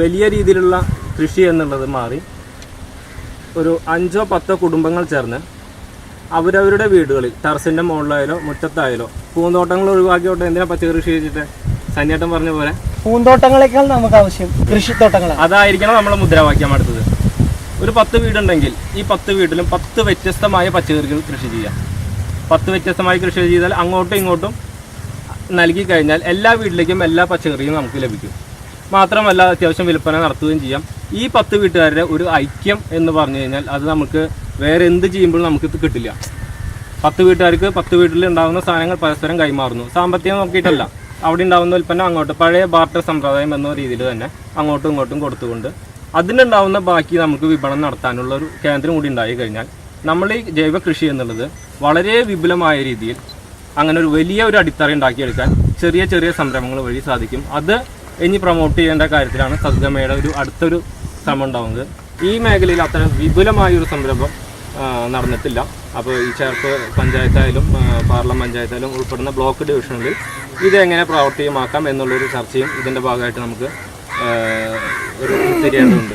വലിയ രീതിയിലുള്ള കൃഷി എന്നുള്ളത് മാറി ഒരു അഞ്ചോ പത്തോ കുടുംബങ്ങൾ ചേർന്ന് അവരവരുടെ വീടുകളിൽ ടെറസിന്റെ മുകളിലായാലോ മുറ്റത്തായാലോ പൂന്തോട്ടങ്ങൾ ഒഴിവാക്കിയോട്ടെ എന്തിനാ പച്ചക്കറി കൃഷി ചെയ്തിട്ട്? സന്നിയേട്ടൻ പറഞ്ഞ പോലെ. പൂന്തോട്ടങ്ങളെക്കാൾ നമുക്ക് ആവശ്യം കൃഷിത്തോട്ടങ്ങളാണ്. അതായിരിക്കണം നമ്മളെ മുദ്രാവാക്യം അടുത്തത്. ഒരു പത്ത് വീടുണ്ടെങ്കിൽ ഈ പത്ത് വീട്ടിലും പത്ത് വ്യത്യസ്തമായ പച്ചക്കറികൾ കൃഷി ചെയ്യാം. പത്ത് വ്യത്യസ്തമായ കൃഷി ചെയ്താൽ അങ്ങോട്ടും ഇങ്ങോട്ടും നൽകി കഴിഞ്ഞാൽ എല്ലാ വീട്ടിലേക്കും എല്ലാ പച്ചക്കറിയും നമുക്ക് ലഭിക്കും. മാത്രമല്ല അത്യാവശ്യം വിൽപ്പന നടത്തുകയും ചെയ്യാം. ഈ പത്ത് വീട്ടുകാരുടെ ഒരു ഐക്യം എന്ന് പറഞ്ഞു കഴിഞ്ഞാൽ അത് നമുക്ക് വേറെ എന്ത് ചെയ്യുമ്പോഴും നമുക്ക് കിട്ടില്ല. പത്ത് വീട്ടുകാർക്ക് പത്ത് വീട്ടിൽ ഉണ്ടാകുന്ന സാധനങ്ങൾ പരസ്പരം കൈമാറുന്നു. സാമ്പത്തികം നോക്കിയിട്ടല്ല. അവിടെ ഉണ്ടാകുന്ന ഉൽപ്പന്നം അങ്ങോട്ട് പഴയ ബാർട്ടർ സമ്പ്രദായം എന്ന രീതിയിൽ തന്നെ അങ്ങോട്ടും ഇങ്ങോട്ടും കൊടുത്തുകൊണ്ട് അതിനുണ്ടാവുന്ന ബാക്കി നമുക്ക് വിപണം നടത്താനുള്ള ഒരു കേന്ദ്രം കൂടി ഉണ്ടായി കഴിഞ്ഞാൽ നമ്മൾ ഈ ജൈവ കൃഷി എന്നുള്ളത് വളരെ വിപുലമായ രീതിയിൽ അങ്ങനെ ഒരു വലിയ ഒരു അടിത്തറ ഉണ്ടാക്കിയെടുക്കാൻ ചെറിയ ചെറിയ സംരംഭങ്ങൾ വഴി സാധിക്കും. അത് ഇനി പ്രൊമോട്ട് ചെയ്യേണ്ട കാര്യത്തിലാണ് സദ്ഗമയുടെ ഒരു അടുത്തൊരു ശ്രമം ഉണ്ടാവുന്നത് ഈ മേഖലയിൽ അത്ര വിപുലമായ ഒരു സംരംഭം നടന്നിട്ടില്ല. അപ്പോൾ ഈ ചേർപ്പ് പഞ്ചായത്തായാലും പാർലം പഞ്ചായത്തായാലും ഉൾപ്പെടുന്ന ബ്ലോക്ക് ഡിവിഷനിൽ ഇതെങ്ങനെ പ്രാവർത്തികമാക്കാം എന്നുള്ളൊരു ചർച്ചയും ഇതിന്റെ ഭാഗമായിട്ട് നമുക്ക് ഒരു തിരിയേണ്ടതുണ്ട്